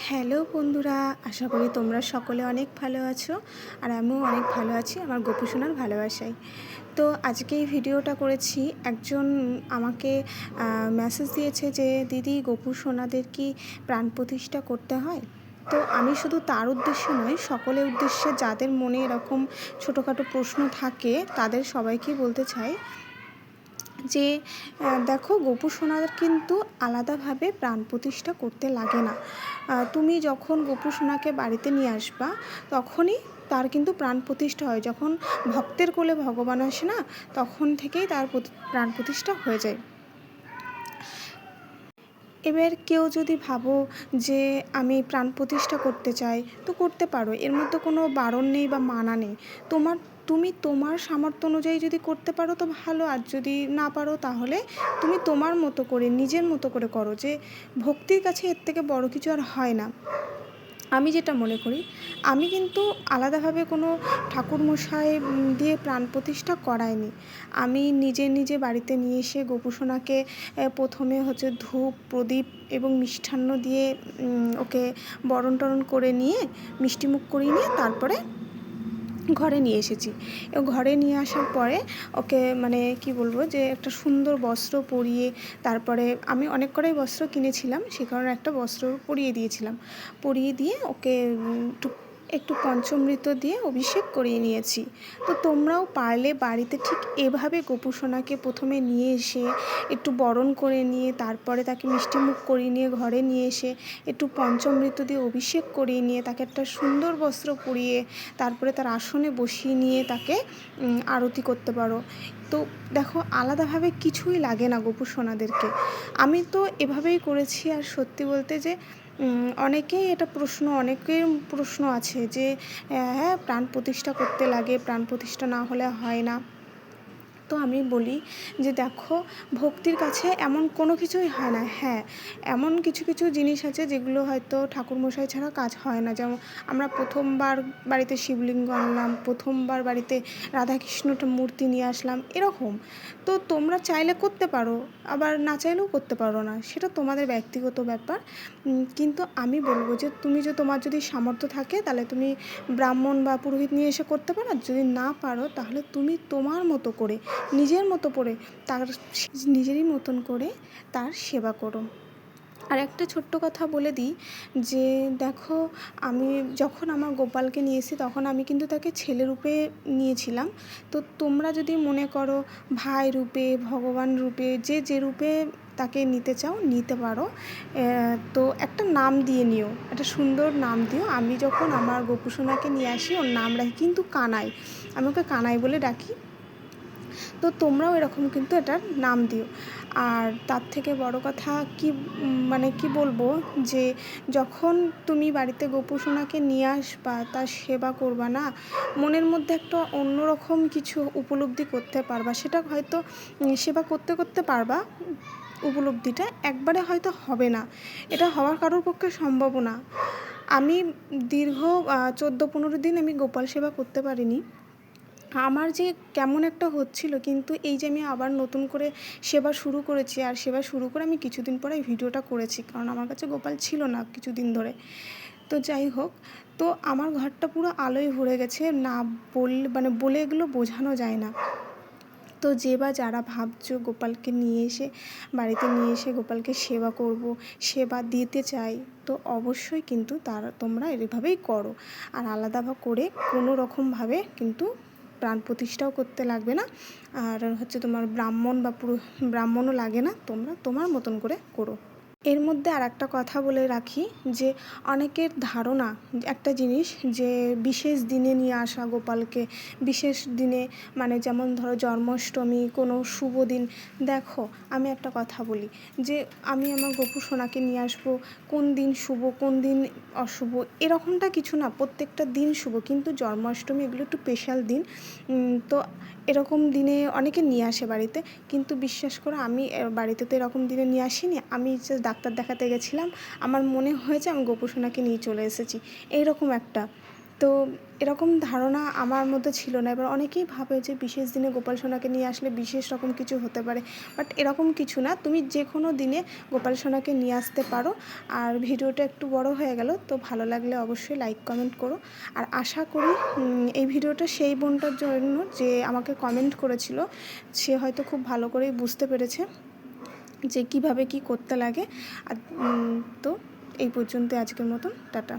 Hello বন্ধুরা, আশা করি তোমরা সকলে অনেক ভালো আছো আর আমিও অনেক ভালো আছি আমার গোপু সোনার ভালোবাসায়। তো আজকে এই ভিডিওটা করেছি, একজন আমাকে মেসেজ দিয়েছে যে, দিদি, গোপু সোনাদের কি প্রাণ প্রতিষ্ঠা করতে হয়? তো আমি শুধু তার উদ্দেশ্যে নয়, সকলের উদ্দেশ্যে যাদের মনে এরকম ছোটোখাটো প্রশ্ন থাকে, তাদের সবাইকেই বলতে চাই যে দেখো গোপু সোনার কিন্তু আলাদাভাবে প্রাণ প্রতিষ্ঠা করতে লাগে না। তুমি যখন গোপু সোনাকে বাড়িতে নিয়ে আসবা, তখনই তার কিন্তু প্রাণ প্রতিষ্ঠা হয়। যখন ভক্তের কোলে ভগবান আসে না, তখন থেকেই তার প্রাণ প্রতিষ্ঠা হয়ে যায়। এবার কেউ যদি ভাবো যে, আমি প্রাণ প্রতিষ্ঠা করতে চাই, তো করতে পারো। এর মধ্যে কোনো বারণ নেই বা মানা নেই। তোমার তুমি তোমার সামর্থ্য অনুযায়ী যদি করতে পারো তো ভালো, আর যদি না পারো তাহলে তুমি তোমার মতো করে, নিজের মতো করে করো যে ভক্তির কাছে এর থেকে বড় কিছু আর হয় না। আমি যেটা মনে করি, আমি কিন্তু আলাদাভাবে কোনো ঠাকুরমশাই দিয়ে প্রাণ প্রতিষ্ঠা করাইনি। আমি নিজে নিজে বাড়িতে নিয়ে এসে গোপুসোনাকে প্রথমে হচ্ছে ধূপ, প্রদীপ এবং মিষ্টান্ন দিয়ে ওকে বরণ টরণ করে নিয়ে মিষ্টিমুখ করিয়ে নিয়ে তারপরে ঘরে নিয়ে এসেছি। ঘরে নিয়ে আসার পরে ওকে মানে কি বলব যে একটা সুন্দর বস্ত্র পরিয়ে তারপরে আমি অনেক কটাই বস্ত্র কিনেছিলাম, সে কারণে একটা বস্ত্র পরিয়ে দিয়েছিলাম। পরিয়ে দিয়ে ওকে একটু পঞ্চমৃত দিয়ে অভিষেক করিয়ে নিয়েছি। তো তোমরাও পারলে বাড়িতে ঠিক এভাবে গোপুসোনাকে প্রথমে নিয়ে এসে একটু বরণ করে নিয়ে, তারপরে তাকে মিষ্টিমুখ করিয়ে নিয়ে ঘরে নিয়ে এসে একটু পঞ্চমৃত দিয়ে অভিষেক করিয়ে নিয়ে, তাকে একটা সুন্দর বস্ত্র পরিয়ে, তারপরে তার আসনে বসিয়ে নিয়ে তাকে আরতি করতে পারো। তো দেখো, আলাদাভাবে কিছুই লাগে না গোপুসোনাদেরকে আমি তো এভাবেই করেছি, আর সত্যি বলতে যে অনেকেই এটা প্রশ্ন, অনেকের প্রশ্ন আছে যে হ্যাঁ প্রাণ প্রতিষ্ঠা করতে লাগে, প্রাণ প্রতিষ্ঠা না হলে হয় না। তো আমি বলি যে দেখো, ভক্তির কাছে এমন কোনো কিছুই হয় না। হ্যাঁ এমন কিছু কিছু জিনিস আছে যেগুলো হয়তো ঠাকুরমশাই ছাড়া কাজ হয় না। যেমন আমরা প্রথমবার বাড়িতে শিবলিঙ্গ আনলাম, প্রথমবার বাড়িতে রাধাকৃষ্ণটা মূর্তি নিয়ে আসলাম, এরকম। তো তোমরা চাইলে করতে পারো, আবার না চাইলেও করতে পারো না। সেটা তোমাদের ব্যক্তিগত ব্যাপার। কিন্তু আমি বলব যে তুমি যে তোমার যদি সামর্থ্য থাকে, তাহলে তুমি ব্রাহ্মণ বা পুরোহিত নিয়ে এসে করতে পারো। যদি না পারো, তাহলে তুমি তোমার মতো করে নিজের মতো করে তার নিজেরই মতন করে তার সেবা করো। আর একটা ছোট্ট কথা বলে দিই যে, দেখো, আমি যখন আমার গোপালকে নিয়েছি তখন আমি কিন্তু তাকে ছেলে রূপে নিয়েছিলাম। তো তোমরা যদি মনে করো ভাই রূপে, ভগবান রূপে, যে যে রূপে তাকে নিতে চাও, নিতে পারো। তো একটা নাম দিয়ে নিও, একটা সুন্দর নাম দিও। আমি যখন আমার গোপুসোনাকে নিয়ে আসি, ওর নাম রাখি কিন্তু কানাই। আমি ওকে কানাই বলে ডাকি। তো তোমরাও এরকম কিন্তু এটার নাম দিও। আর তার থেকে বড় কথা কি মানে কি বলব যে যখন তুমি বাড়িতে গোপুসোনাকে নিয়ে আসবা, তার সেবা করবা না, মনের মধ্যে একটা অন্যরকম কিছু উপলব্ধি করতে পারবা। সেটা হয়তো সেবা করতে করতে পারবা, উপলব্ধিটা একবারে হয়তো হবে না। এটা হওয়ার কারোর পক্ষে সম্ভব না। আমি দীর্ঘ চোদ্দ, পনেরো দিন আমি গোপাল সেবা করতে পারিনি। আমার যে কেমন একটা হচ্ছিল, কিন্তু এই যে আমি আবার নতুন করে সেবা শুরু করেছি, আর সেবা শুরু করে আমি কিছুদিন পরে ভিডিওটা করেছি, কারণ আমার কাছে গোপাল ছিল না কিছুদিন ধরে। তো যাই হোক, তো আমার ঘরটা পুরো আলোয় ভরে গেছে, না বল মানে বলে এগুলো বোঝানো যায় না। তো যে বা যারা ভাবছ গোপালকে নিয়ে এসে, বাড়িতে নিয়ে এসে গোপালকে সেবা করব, সেবা দিতে চাই, তো অবশ্যই কিন্তু তারা, তোমরা এভাবেই করো। আর আলাদাভাবে করে কোনো রকমভাবে কিন্তু প্রাণ প্রতিষ্ঠাও করতে লাগবে না। আর হচ্ছে তোমার ব্রাহ্মণ বা পুরো ব্রাহ্মণও লাগে না। তোমরা তোমার মতন করে করো। এর মধ্যে আর একটা কথা বলে রাখি যে অনেকের ধারণা একটা জিনিস যে বিশেষ দিনে নিয়ে আসা গোপালকে, বিশেষ দিনে মানে যেমন ধরো জন্মাষ্টমী, কোনো শুভ দিন। দেখো, আমি একটা কথা বলি যে আমি আমার গোপু সোনাকে নিয়ে আসব, কোন দিন শুভ, কোন দিন অশুভ, এরকমটা কিছু না, প্রত্যেকটা দিন শুভ। কিন্তু জন্মাষ্টমী এগুলো একটু স্পেশাল দিন। তো এরকম দিনে অনেকে নিয়ে আসে বাড়িতে, কিন্তু বিশ্বাস করো আমি বাড়িতে তো এরকম দিনে নিয়ে আসিনি। আমি ডাক্তার দেখাতে গেছিলাম, আমার মনে হয়েছে আমি গোপুসোনাকে নিয়ে চলে এসেছি। এইরকম একটা তো এরকম ধারণা আমার মধ্যে ছিল না। এবার অনেকেই ভাবে যে বিশেষ দিনে গোপাল সোনাকে নিয়ে আসলে বিশেষ রকম কিছু হতে পারে। বাট এরকম কিছু না। তুমি যে কোনো দিনে গোপাল সোনাকে নিয়ে আসতে পারো। আর ভিডিওটা একটু বড় হয়ে গেল, তো ভালো লাগলে অবশ্যই লাইক কমেন্ট করো। আর আশা করি এই ভিডিওটা সেই বোনটার জন্য যে আমাকে কমেন্ট করেছিল, সে হয়তো খুব ভালো করেই বুঝতে পেরেছে যে কীভাবে কি করতে লাগে। আর তো এই পর্যন্ত আজকের মতন। টাটা।